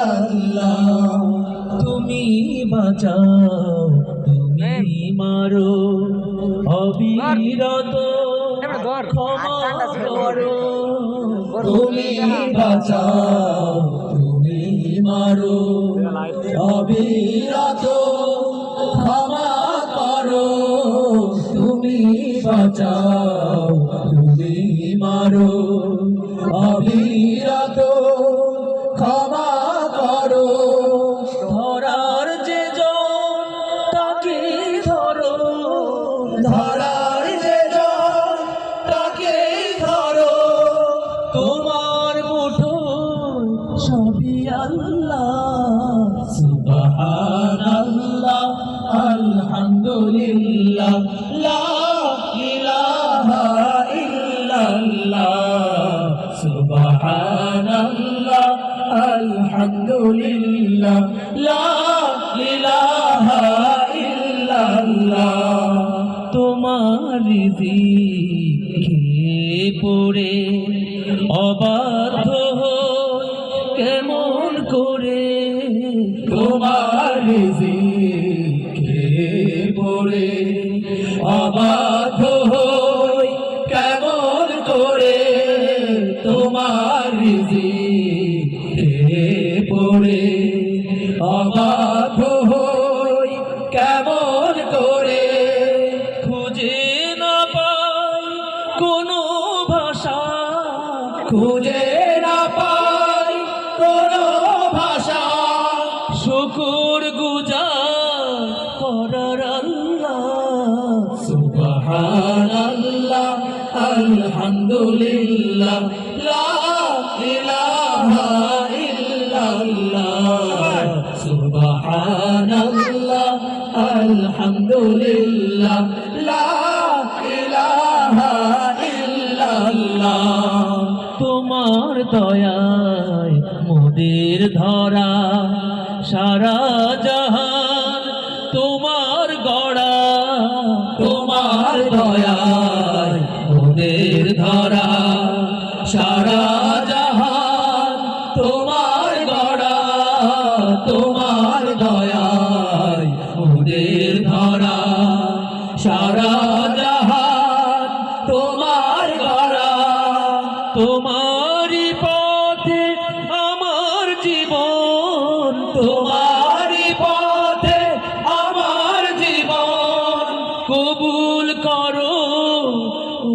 ইল্লাল্লাহ তুমি বাঁচাও তুমি মারো অবিরত ক্ষমা করো। তুমি বাঁচাও তুমি মারো অবিরত ক্ষমা করো। তুমি বাঁচাও তুমি মারো। সুবহানাল্লাহ আলহামদুলিল্লাহ লা ইলাহা ইল্লাল্লাহ সুবহানাল্লাহ আলহামদুলিল্লাহ লা ইলাহা ইল্লাল্লাহ। তোমার দিকে পড়ে অবাধ্য দিকে পড়ে। অবাধ্য হই কেমন করে তোমার পড়ে। অবাধ্য হই কেমন করে খুঁজে না কোনো ভাষা। খুঁজে সুবহানাল্লাহ আলহামদুলিল্লাহ লা ইলাহা ইল্লাল্লাহ। সুবহানাল্লাহ আলহামদুলিল্লাহ লা ইলাহা ইল্লাল্লাহ। তোমার দয়ায় মোদের ধরা সারা দয়ায় মোদের ধরা, সারা জাহান তোমার গড়া, তোমার দয়ায় মোদের ধরা, সারা জাহান তোমার গড়া, তোমারই পথে আমার জীবন তোমারই